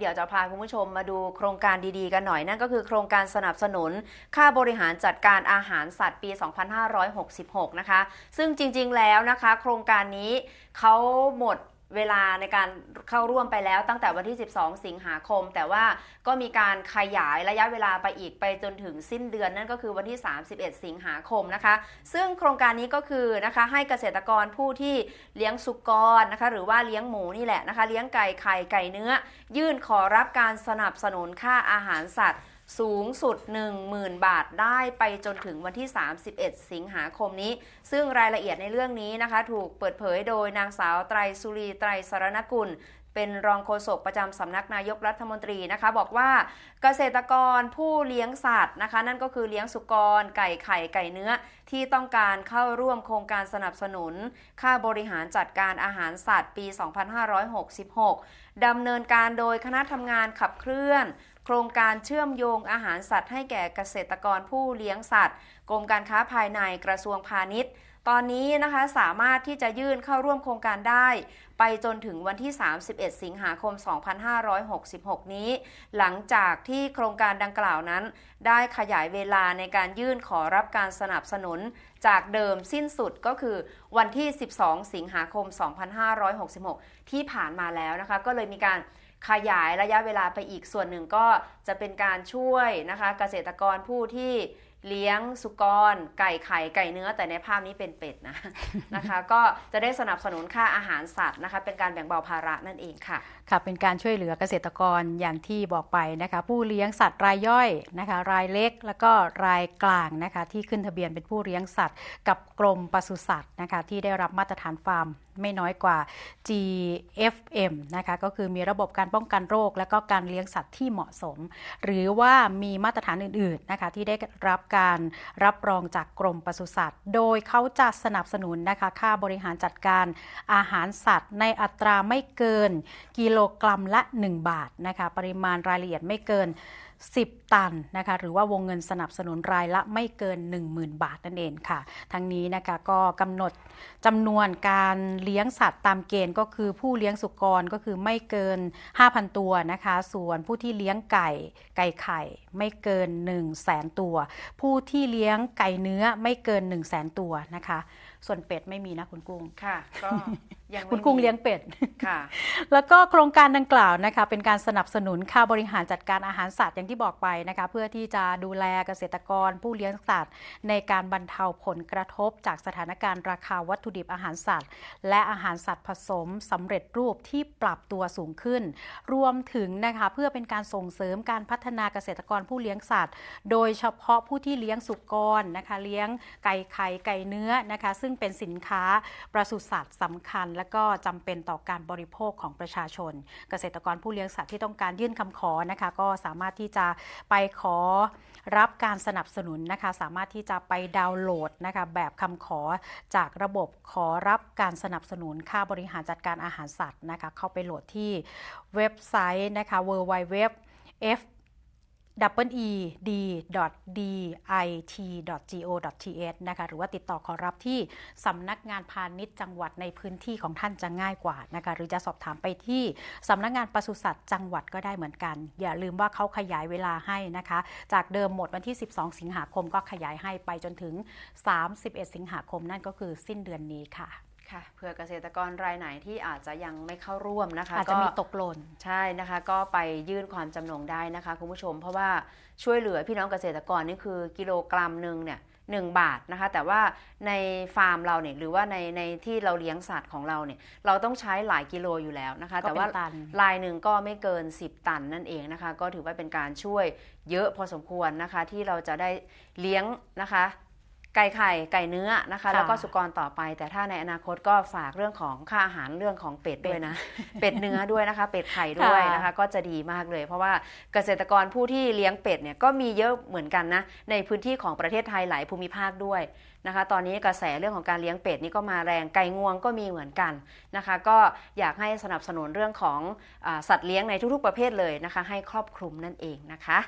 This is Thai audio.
เดี๋ยวจะพาคุณผู้ชมมาดูโครงการดีๆ กันหน่อยนั่นก็คือโครงการสนับสนุน ค่าบริหารจัดการอาหารสัตว์ปี 2566 นะคะ ซึ่งจริงๆแล้วนะคะ โครงการนี้เขาหมดเวลาในการเข้าร่วมไปแล้วตั้งแต่วันที่ 12 สิงหาคม แต่ว่า ก็มีการขยายระยะเวลาไปอีกไปจนถึงสิ้นเดือนนั่นก็คือวันที่ 31 สิงหาคมนะคะ ซึ่งโครงการนี้ก็คือนะคะให้เกษตรกรผู้ที่เลี้ยงสุกรนะคะหรือว่าเลี้ยงหมูนี่แหละนะคะ เลี้ยงไก่ไข่ไก่เนื้อ ยื่นขอรับการสนับสนุนค่าอาหารสัตว์สูงสุด 10,000 บาทได้ไปจนถึงวันที่ 31 สิงหาคมนี้ ซึ่งรายละเอียดในเรื่องนี้นะคะ ถูกเปิดเผยโดยนางสาวไตรสุรีไตรสารณกุล เป็นรองโฆษกประจำสำนักนายกรัฐมนตรีนะคะ บอกว่าเกษตรกรผู้เลี้ยงสัตว์นะคะ นั่นก็คือเลี้ยงสุกร ไก่ไข่ไก่เนื้อ ที่ต้องการเข้าร่วมโครงการสนับสนุน ค่าบริหารจัดการอาหารสัตว์ปี 2566ดำเนินการโดยคณะทำงานขับเคลื่อน โครงการเชื่อมโยงอาหารสัตว์ให้แก่เกษตรกรผู้เลี้ยงสัตว์ กรมการค้าภายในกระทรวงพาณิชย์ ตอนนี้นะคะสามารถที่จะยื่นเข้าร่วมโครงการได้ ไปจนถึงวันที่ 31 สิงหาคม 2566 นี้ หลังจากที่โครงการดังกล่าวนั้น ได้ขยายเวลาในการยื่นขอรับการสนับสนุน จากเดิมสิ้นสุดก็คือวันที่ 12 สิงหาคม 2566 ที่ผ่านมาแล้วนะคะ ก็เลยมีการ ขยายระยะเวลาไปอีกส่วนหนึ่งก็จะเป็นการช่วยนะคะเกษตรกรผู้ที่เลี้ยงสุกร ไก่ไข่ไก่เนื้อแต่ในภาพนี้เป็นเป็ดนะนะคะ ก็จะได้สนับสนุนค่าอาหารสัตว์นะคะ เป็นการแบ่งเบาภาระนั่นเองค่ะค่ะ เป็นการช่วยเหลือเกษตรกรอย่างที่บอกไปนะคะ ผู้เลี้ยงสัตว์รายย่อยนะคะ รายเล็กแล้วก็รายกลางนะคะ ที่ขึ้นทะเบียนเป็นผู้เลี้ยงสัตว์ กับกรมปศุสัตว์นะคะ ที่ได้รับมาตรฐานฟาร์ม ไม่น้อยกว่า GFM นะคะก็คือมีระบบการป้องกันโรค และก็การเลี้ยงสัตว์ที่เหมาะสม หรือว่ามีมาตรฐานอื่นๆนะคะที่ได้รับการรับรองจากกรมปศุสัตว์ โดยเขาจะสนับสนุนนะคะค่าบริหารจัดการอาหารสัตว์ ในอัตราไม่เกินกิโลกรัมละ 1 บาทนะคะปริมาณรายละเอียดไม่เกิน10 ตันนะคะหรือว่าวงเงินสนับสนุนรายละไม่เกิน 10,000 บาทนั่นเองค่ะ ทั้งนี้นะคะก็กำหนดจำนวนการเลี้ยงสัตว์ตามเกณฑ์ก็คือผู้เลี้ยงสุกรก็คือไม่เกิน 5,000 ตัวนะคะ ส่วนผู้ที่เลี้ยงไก่ไก่ไข่ไม่เกิน 1 0 0 0 0แสนตัว ผู้ที่เลี้ยงไก่เนื้อไม่เกิน 1 0 0 0 0แสนตัวนะคะส่วนเป็ดไม่มีนะคุณกุ้งค่ะก็ยังไม่คุณกุ้งมีเลี้ยงเป็ดค่ะ แล้วก็โครงการดังกล่าวนะคะ เป็นการสนับสนุนค่าบริหารจัดการอาหารสัตว์อย่างที่บอกไปนะคะ เพื่อที่จะดูแลเกษตรกรผู้เลี้ยงสัตว์ ในการบรรเทาผลกระทบจากสถานการณ์ราคาวัตถุดิบอาหารสัตว์ และอาหารสัตว์ผสมสำเร็จรูปที่ปรับตัวสูงขึ้น รวมถึงนะคะเพื่อเป็นการส่งเสริมการพัฒนาเกษตรกรผู้เลี้ยงสัตว์ โดยเฉพาะผู้ที่เลี้ยงสุกรนะคะ เลี้ยงไก่ไข่ไก่เนื้อนะคะซึ่งึ่งเป็นสินค้าปศุสัตว์สำคัญ และก็จำเป็นต่อการบริโภคของประชาชน เกษตรกรผู้เลี้ยงสัตว์ที่ต้องการยื่นคำขอนะคะก็สามารถที่จะไปขอรับการสนับสนุนนะคะสามารถที่จะไปดาวน์โหลดนะคะแบบคำขอจากระบบขอรับการสนับสนุนค่าบริหารจัดการอาหารสัตว์นะคะเข้าไปโหลดที่เว็บไซต์นะคะ www f d i t go th นะคะหรือว่าติดต่อขอรับที่สำนักงานพาณิชย์จังหวัดในพื้นที่ของท่านจะง่ายกว่านะคะหรือจะสอบถามไปที่สำนักงานปศุสัตว์จังหวัดก็ได้เหมือนกัน อย่าลืมว่าเขาขยายเวลาให้นะคะ จากเดิมหมดวันที่ 12 สิงหาคมก็ขยายให้ไปจนถึง 31 สิงหาคมนั่นก็คือสิ้นเดือนนี้ค่ะ ค่ะเพื่อเกษตรกรรายไหนที่อาจจะยังไม่เข้าร่วมนะคะอาจจะมีก็ตกหล่นใช่นะคะ ก็ไปยื่นความจำนงได้นะคะคุณผู้ชม เพราะว่าช่วยเหลือพี่น้องเกษตรกรนี่คือกิโลกรัมหนึ่งเนี่ยหนึ่งบาทนะคะ แต่ว่าในฟาร์มเราเนี่ยหรือว่าในในที่เราเลี้ยงสัตว์ของเราเนี่ยเราต้องใช้หลายกิโลอยู่แล้วนะคะก็แต่เป็นว่าตันลายหนึ่งก็ไม่เกิน 10 ตันนั่นเองนะคะ ก็ถือว่าเป็นการช่วยเยอะพอสมควรนะคะ ที่เราจะได้เลี้ยงนะคะ ไก่ไข่ไก่เนื้อนะคะค่ะแล้วก็สุกรต่อไป แต่ถ้าในอนาคตก็ฝากเรื่องของค่าอาหารเรื่องของเป็ดด้วยนะ เป็ดเนื้อด้วยนะคะ เป็ดไข่ด้วยนะคะ ก็จะดีมากเลย เพราะว่าเกษตรกรผู้ที่เลี้ยงเป็ดเนี่ยก็มีเยอะเหมือนกันนะในพื้นที่ของประเทศไทยหลายภูมิภาคด้วยนะคะ ตอนนี้กระแสเรื่องของการเลี้ยงเป็ดนี่ก็มาแรงไก่งวงก็มีเหมือนกันนะคะ ก็อยากให้สนับสนุนเรื่องของอาสัตว์เลี้ยงในทุกๆประเภทเลยนะคะ ให้ครอบคลุมนั่นเองนะคะ